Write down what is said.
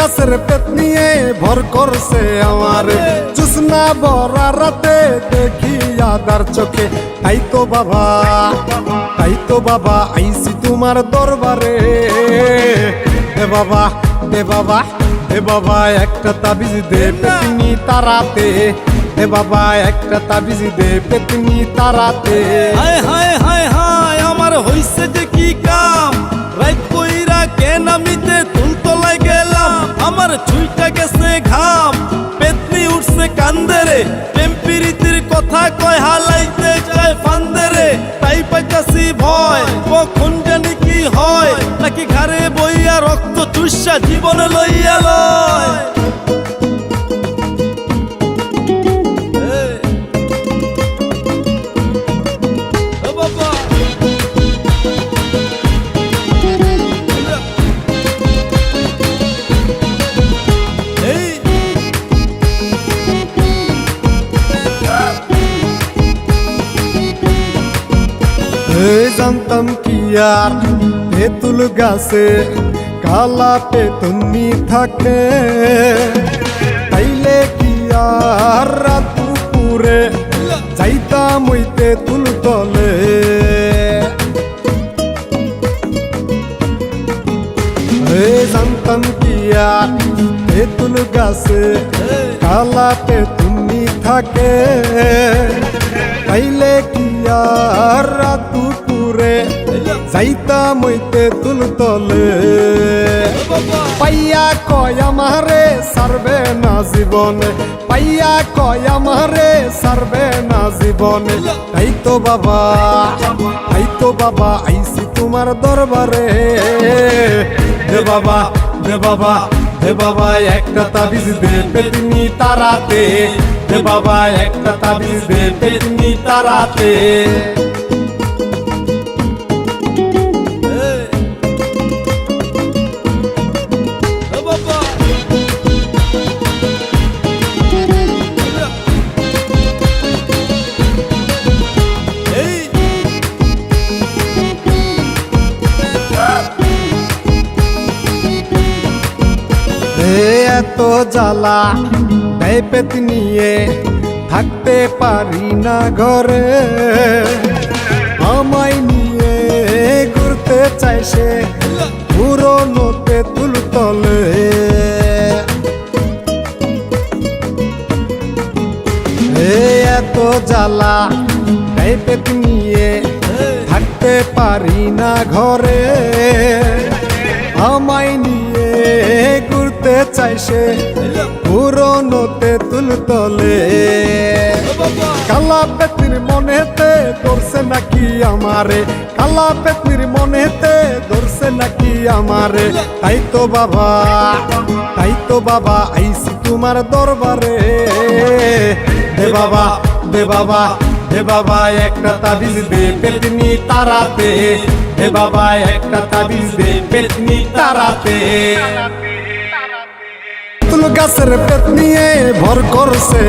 গাছের পেট নিয়ে ভর করছে আমার। জুসনা বরা রাতে দেখি আদার চোখে। তাই তো বাবা, তাই তো বাবা আইসি তোমার দরবারে। দে বাবা দে বাবা হে বাবা, একটা তাবিজ দে পেতনি তারাতে। দে বাবা, একটা তাবিজ দে পেতনি তারাতে। হায় হায় হায় হায়, আমার হইছে যে কি কাম বইয়া রক্ত চুষা জীবনে লইয়া লয়। জানতাম কি আর তেঁতুল গাছে, কালা পেতনি থাকে। তাইলে কি আর রাত দুপুরে যাইতাম ওই তেঁতুল তলে? জানতাম কি আর তেঁতুল গাছে, কালা পেতনি থাকে। তাইলে কি আর রাত যাইতাম ওই তেঁতুল তলে। পাইয়া কয় আমারে সারবে না জীবনে, পাইয়া কয় আমারে সারবে না জীবনে। তাই বাবা তাই বাবা আইসি তোমার দরবারে। দে বাবা দে বাবা দে বাবা, একটা তাবিজ দে পেতনি তারাতে। দে বাবা, একটা তাবিজ দে পেতনি তারাতে। এত জ্বালা, দেয় নিয়ে থাকতে পারি না ঘরে। আমায় নিয়ে ঘুরতে চাই সে পুরোনোতে তুল তলে এ এত জ্বালা, দেয় পেত নিয়ে থাকতে পারি না ঘরে। আমায় চাই সে পুরোনোতে তুল তলে। কালা পেতির মনেতে ধরছে নাকি আমারে? কালা পেতির মনেতে ধরছে নাকি আমারে? তাই তো বাবা, তাই তো বাবা আইসি তোমার দরবারে। দে বাবা দে বাবা দে বাবা, একটা তাবিজ দে পেতনি তারাতে। দে বাবা, একটা তাবিজ দে পেতনি তারাতে। গাছের পেত নিয়ে ভর করছে।